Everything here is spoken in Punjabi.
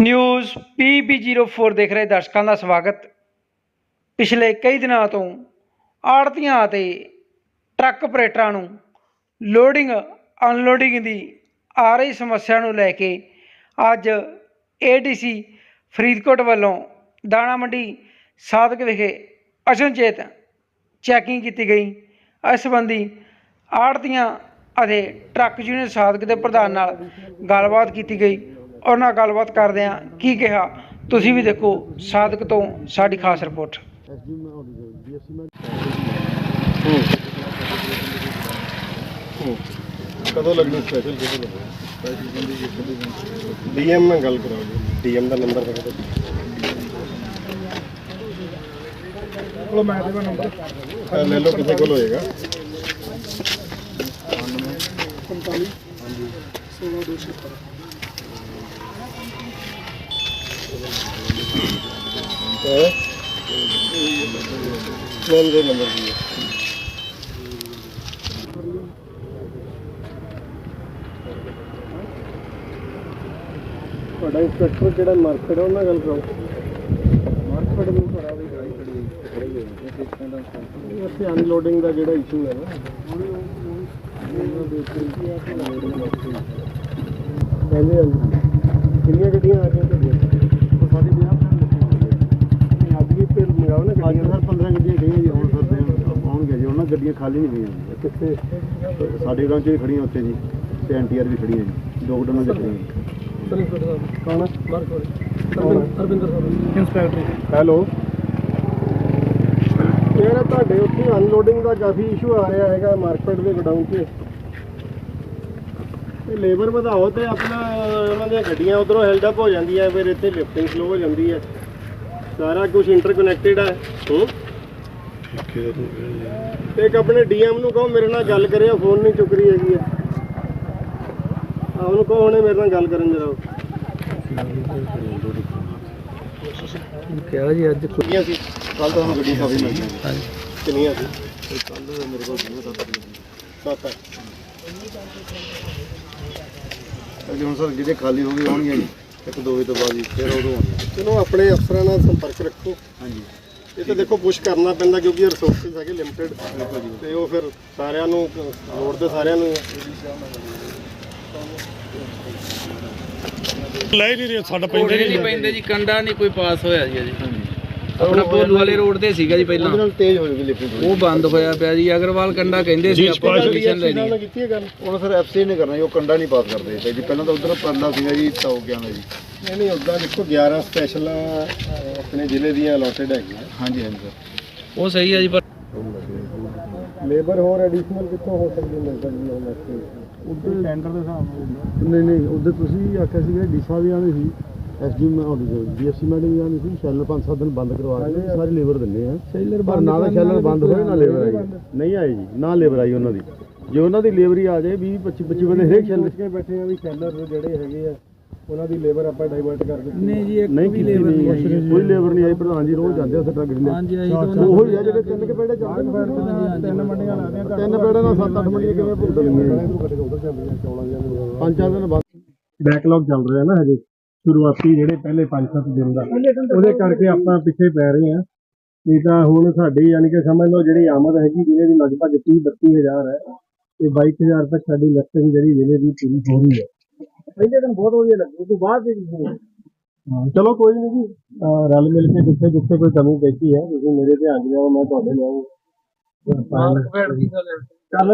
ਨਿਊਜ਼ ਪੀਬੀ04 ਦੇਖ ਰਹੇ ਦਰਸ਼ਕਾਂ ਦਾ ਸਵਾਗਤ। ਪਿਛਲੇ ਕਈ ਦਿਨਾਂ ਤੋਂ ਆੜਤੀਆਂ ਅਤੇ ਟਰੱਕ ਆਪਰੇਟਰਾਂ ਨੂੰ ਲੋਡਿੰਗ, ਅਨਲੋਡਿੰਗ ਦੀ ਆ ਰਹੀ ਸਮੱਸਿਆ ਨੂੰ ਲੈ ਕੇ ਅੱਜ ਏਡੀਸੀ ਫਰੀਦਕੋਟ ਵੱਲੋਂ ਦਾਣਾ ਮੰਡੀ ਸਾਧਕ ਵਿਖੇ ਅਚਨਚੇਤ ਚੈਕਿੰਗ ਕੀਤੀ ਗਈ। ਇਸ ਸੰਬੰਧੀ ਆੜਤੀਆਂ ਅਤੇ ਟਰੱਕ ਯੂਨੀਅਨ ਸਾਧਕ ਦੇ ਪ੍ਰਧਾਨ ਨਾਲ ਗੱਲਬਾਤ ਕੀਤੀ ਗਈ। ਉਹਨਾਂ ਨਾਲ ਗੱਲਬਾਤ ਕਰਦਿਆਂ ਕੀ ਕਿਹਾ ਤੁਸੀਂ ਵੀ ਦੇਖੋ ਸਾਧਕ ਤੋਂ ਸਾਡੀ ਖਾਸ ਰਿਪੋਰਟ ਕਦੋਂ ਲੱਗਣਾ ਸਪੈਸ਼ਲ ਕਦੋਂ ਲੱਗਣਾ ਡੀਐਮ ਨਾਲ ਗੱਲ ਕਰਾਓ ਜੀ ਡੀਐਮ ਦਾ ਨੰਬਰ ਹੈਗਾ ਕੋਲ ਮੈਂ ਦੇ ਨੰਬਰ ਲੈ ਲਓ ਕਿਸੇ ਕੋਲ ਹੋਏਗਾ 45 ਕੌਣ ਦੇ ਨੰਬਰ ਦੀ ਹੈ ਤੁਹਾਡਾ ਇੰਸਪੈਕਟਰ ਜਿਹੜਾ ਮਾਰਕੀਟ ਉਹਨਾਂ ਨਾਲ ਗੱਲ ਕਰਾਓ ਮਾਰਕੀਟ ਨੂੰ ਥੋੜਾ ਵੀ ਗਾਈ ਖੜੀ ਹੈ ਉੱਥੇ ਅਨਲੋਡਿੰਗ ਦਾ ਜਿਹੜਾ ਇਸ਼ੂ ਹੈ ਨਾ। ਪਹਿਲੇ ਕਿੰਨੀਆਂ ਗੱਡੀਆਂ ਆ ਰਹੀਆਂ ਤੁਹਾਡੀਆਂ ਸਾਡੀ 50 ਅੱਜ ਵੀ ਸਰ 15 ਗੱਡੀਆਂ ਗਈਆਂ ਜੀ ਹੁਣ ਸਰ ਆਉਣਗੇ ਜੀ। ਉਹਨਾਂ ਗੱਡੀਆਂ ਖਾਲੀ ਨਹੀਂ ਹੋਈਆਂ ਕਿੱਥੇ ਸਾਡੇ ਗ੍ਰਾਮ ਚ ਵੀ ਖੜੀਆਂ ਉੱਥੇ ਜੀ। ਤੇ ਐਨਟੀਆਰ ਵੀ ਖੜੀਆਂ ਜੀ। ਦੋ ਗੱਡੀਆਂ ਦੇ ਖੜੀਆਂ ਕੌਣ ਅਰਵਿੰਦਰ ਇੰਸਪੈਕਟਰ ਹੈਲੋ। ਇਹ ਤੁਹਾਡੇ ਉੱਥੇ ਅਨਲੋਡਿੰਗ ਦਾ ਕਾਫੀ ਇਸ਼ੂ ਆ ਰਿਹਾ ਹੈਗਾ ਮਾਰਕੀਟ ਦੇ ਗਡਾਊਨ 'ਚ ਇਹ ਲੇਬਰ ਵਧਾਓ ਤੇ ਆਪਣਾ ਉਹਨਾਂ ਦੀਆਂ ਗੱਡੀਆਂ ਉਧਰੋਂ ਹੈਲਡ ਅਪ ਹੋ ਜਾਂਦੀਆਂ ਫਿਰ ਇੱਥੇ ਲਿਫਟਿੰਗ ਸਲੋ ਹੋ ਜਾਂਦੀ ਹੈ। ਸਾਰਾ ਕੁਝ ਇੰਟਰਕਨੈਕਟਡ ਹੈ ਹੂੰ? ਇੱਕ ਆਪਣੇ ਡੀਐਮ ਨੂੰ ਕਹੋ ਮੇਰੇ ਨਾਲ ਗੱਲ ਕਰਿਓ ਫੋਨ ਨਹੀਂ ਚੁੱਕ ਰਹੀ ਹੈਗੀ ਆ। ਉਹਨੂੰ ਕਹੋ ਹੁਣੇ ਮੇਰੇ ਨਾਲ ਗੱਲ ਕਰਨ ਜਰਾ। ਕਿਹਾ ਜੀ ਅੱਜ ਕਿੰਨੀਆਂ ਸੀ? ਕੱਲ ਤਾਂ ਗੱਡੀ ਕਾਫੀ ਮਿਲ ਗਈ। ਕਿੰਨੀਆਂ ਸੀ? ਕੱਲ ਮੇਰੇ ਕੋਲ ਸੀ ਸੱਤ ਸੱਤ ਅਜੇ ਹੁਣ ਸਰ ਜਿਹੜੇ ਖਾਲੀ ਹੋ ਗਏ ਆਉਣਗੀਆਂ ਜੀ। ਇੱਕ ਦੋ ਵਜੇ ਤੋਂ ਬਾਅਦ ਜੀ ਫਿਰ ਉਦੋਂ ਆਉਣਗੇ ਚਲੋ ਆਪਣੇ ਅਫਸਰਾਂ ਨਾਲ ਸੰਪਰਕ ਰੱਖੋ। ਹਾਂਜੀ। ਇਹ ਤਾਂ ਦੇਖੋ ਪੁਸ਼ ਕਰਨਾ ਪੈਂਦਾ ਕਿਉਂਕਿ ਰਿਸੋਰਸਿਸ ਹੈਗੇ ਲਿਮਟਿਡ ਤੇ ਉਹ ਫਿਰ ਸਾਰਿਆਂ ਨੂੰ ਲੋੜ ਤੇ ਸਾਰਿਆਂ ਨੂੰ ਲੈ ਹੀ ਨਹੀਂ ਰਿਹਾ ਸਾਡਾ ਕੋੜੇ ਨਹੀਂ ਪੈਂਦੇ ਜੀ ਕੰਡਾ ਨਹੀਂ ਕੋਈ ਪਾਸ ਹੋਇਆ ਜੀ ਅਜੇ। ਆਪਣਾ ਭੋਲੂ ਵਾਲੇ ਰੋਡ ਤੇ ਸੀਗਾ ਜੀ ਉਹਦੇ ਪਹਿਲਾਂ ਨਾਲ ਤੇਜ਼ ਹੋ ਜੂਗੀ ਲਿਫਟਿੰਗ ਉਹ ਬੰਦ ਹੋਇਆ ਪਿਆ ਜੀ। ਅਗਰਵਾਲ ਕੰਡਾ ਕਹਿੰਦੇ ਸੀ ਆਪਾਂ ਪਰਮਿਸ਼ਨ ਲੈਣੀ। ਹੈ। ਕੀਤੀ ਹੈ ਗੱਲ? ਉਹਨਾਂ ਸਰ ਐਫਸੀ ਨੇ ਕਰਨਾ ਜੀ ਉਹ ਕੰਡਾ ਨਹੀਂ ਪਾਸ ਕਰਦੇ ਤੇ ਜੀ। ਪਹਿਲਾਂ ਤਾਂ ਉਧਰ ਪਰਲਾ ਸੀਗਾ ਜੀ ਤੌਕਿਆਂ ਦਾ ਜੀ। ਨਹੀਂ ਨਹੀਂ ਉਦਾਂ ਦੇਖੋ 11 ਸਪੈਸ਼ਲ ਆਪਣੇ ਜ਼ਿਲ੍ਹੇ ਦੀਆਂ ਅਲੋਟਡ ਹੈਗੀਆਂ। ਹਾਂਜੀ ਹਾਂਜੀ ਸਰ। ਉਹ ਸਹੀ ਹੈ ਜੀ ਪਰ ਲੇਬਰ ਹੋਰ ਐਡੀਸ਼ਨਲ ਕਿੱਥੋਂ ਹੋ ਸਕਦੀ ਮਿਲ ਸਕਦੀ ਹੈ ਉਧਰ ਟੈਂਡਰ ਦੇ ਹਿਸਾਬ ਨਾਲ ਨਹੀਂ ਨਹੀਂ ਉਧਰ ਤੁਸੀਂ ਆਖਿਆ ਸੀਗਾ ਡੀਸਾ ਵੀ ਆਣੀ ਸੀ। ਐਸਡੀ ਡੀਐਫਸੀ ਮੈਡਮ ਵੀ ਆਣੀ ਸੀ ਸ਼ੈਲਰ 5-7 ਦਿਨ ਬੰਦ ਕਰਵਾ ਕੇ ਸਾਰੀ ਲੇਬਰ ਦਿੰਦੇ ਆ। ਸ਼ੈਲਰ ਪਰ ਨਾ ਤਾਂ ਸ਼ੈਲਰ ਬੰਦ ਹੋਏ ਨਾ ਲੇਬਰ ਆਈ। ਨਹੀਂ ਆਈ ਜੀ ਨਾ ਲੇਬਰ ਆਈ ਉਹਨਾਂ ਦੀ। ਜੇ ਉਹਨਾਂ ਦੀ ਲੇਬਰ ਹੀ ਆ ਜਾਏ 20 25 25 ਬੰਦੇ ਹਰੇਕ ਸ਼ੈਲਰ ਕੇ ਬੈਠੇ ਆ ਵੀ ਸ਼ੈਲਰ ਜਿਹੜੇ ਹੈਗੇ ਆ ਉਹਨਾਂ ਦੀ ਲੇਬਰ ਆਪਾਂ ਡਾਈਵਰਟ ਕਰ ਦਿੱਤੀ। ਨਹੀਂ ਜੀ ਇੱਕ ਵੀ ਲੇਬਰ ਨਹੀਂ ਆਈ ਕੋਈ ਲੇਬਰ ਨਹੀਂ ਆਈ ਪ੍ਰਧਾਨ ਜੀ ਰੋਜ਼ ਜਾਂਦੇ ਉੱਥੇ ਟਰੱਕ ਢਿੱਲੇ ਹਾਂਜੀ ਆਈ ਤਾਂ ਉਹ ਹੀ ਆ ਜਿਹੜੇ ਤਿੰਨ ਕੇ ਪੇੜੇ ਚੱਲਦੇ ਨੇ ਤਿੰਨ ਮੰਡੀਆਂ ਲੱਗਦੀਆਂ ਤਿੰਨ ਪੇੜੇ ਨਾਲ ਸੱਤ ਅੱਠ ਮੰਡੀਆਂ ਕਿਵੇਂ ਭੁਗਤਣਗੀਆਂ? ਪੰਜ ਚਾਰ ਦਿਨ ਬਾਅਦ। ਬੈਕਲੌਗ ਚੱਲ ਰਿਹਾ ਨਾ ਹਜੇ। ਸ਼ੁਰੂਆਤੀ ਜਿਹੜੇ ਪਹਿਲੇ 5-7 ਦਿਨ ਦਾ ਉਹਦੇ ਕਰਕੇ ਆਪਾਂ ਪਿੱਛੇ ਪੈ ਰਹੇ ਹਾਂ। ਨਹੀਂ ਤਾਂ ਹੁਣ ਸਾਡੀ ਯਾਨੀ ਕਿ ਸਮਝ ਲਓ ਜਿਹੜੀ ਆਮਦ ਹੈਗੀ ਜਿਹਦੇ ਦੀ ਲਗਭਗ 30 32000 ਹੈ ਤੇ 22000 ਤੱਕ ਸਾਡੀ ਲਿਸਟਿੰਗ ਜਿਹੜੀ ਜ਼ਿਲ੍ਹੇ ਦੀ ਪੂਰੀ ਹੋ ਰਹੀ ਹੈ। ਪਹਿਲੇ ਦਿਨ ਬਹੁਤ ਵਧੀਆ ਲੱਗੇ ਉਸ ਤੋਂ ਬਾਅਦ ਵੀ ਹਾਂ ਚਲੋ ਕੋਈ ਨਹੀਂ ਜੀ ਰਲ ਮਿਲ ਕੇ ਜਿੱਥੇ ਜਿੱਥੇ ਕੋਈ ਕਮੀ ਦੇਖੀ ਹੈ ਤੁਸੀਂ ਮੇਰੇ ਧਿਆਨ ਲਿਆਓ ਮੈਂ ਤੁਹਾਡੇ ਲਿਆਊਂ ਚੱਲ।